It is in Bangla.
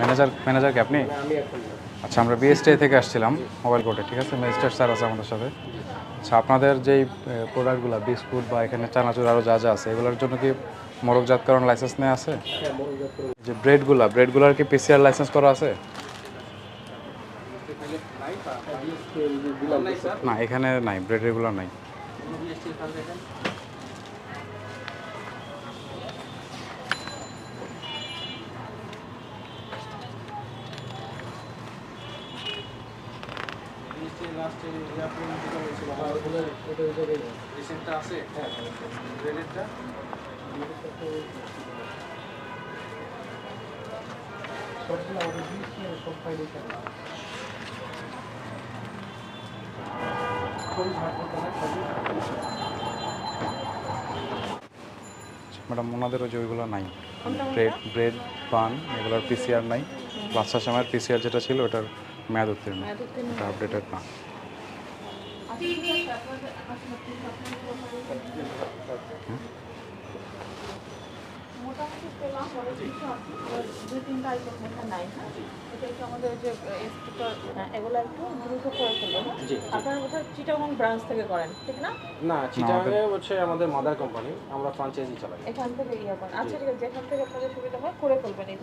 ম্যানেজার ম্যানেজার কি আপনি? আচ্ছা আমরা বিএসটিআই থেকে আসছিলাম মোবাইল কোর্টে ঠিক আছে? ম্যাজিস্ট্রেট স্যার আছে আমাদের সাথে। আচ্ছা আপনাদের যেই প্রোডাক্টগুলো বিস্কুট বা এখানে চানাচুর আরও যা যা আছে এগুলোর জন্য কি মোরকজাতকরণ লাইসেন্স নেওয়া আছে? হ্যাঁ যে ব্রেডগুলো ব্রেডগুলোর কি পিসিআর লাইসেন্স করা আছে? না এখানে নাই ব্রেডেরগুলো নাই। ভাগ করতে হয় ম্যাডাম ওনাদেরও যে ওইগুলো নাই। ব্রেড ব্রেড পান এগুলোর পিসিআর নাই। বাচ্চার সময়ের পিসিআর যেটা ছিল ওটার মেয়াদ উত্তীর্ণ এটা আপডেটেড না মোটামুটি পেলাম পরে কিছু আছে দুই তিনটা আইটেম নাই হ্যাঁ এটা একটু আমাদের যে এগুলো একটু দ্রুত করে ফেলব জি, জি। আপনারা বোধহয় চিটাগং ব্রাঞ্চ থেকে করেন ঠিক না না চিটাগাংয়ে হচ্ছে আমাদের মাদার কোম্পানি আমরা ফ্রাঞ্চাইজি চালাই। এখান থেকে ইয়ে করেন। আচ্ছা ঠিক আছে যেখান থেকে আপনাদের সুবিধা হয় করে ফেলবেন এই।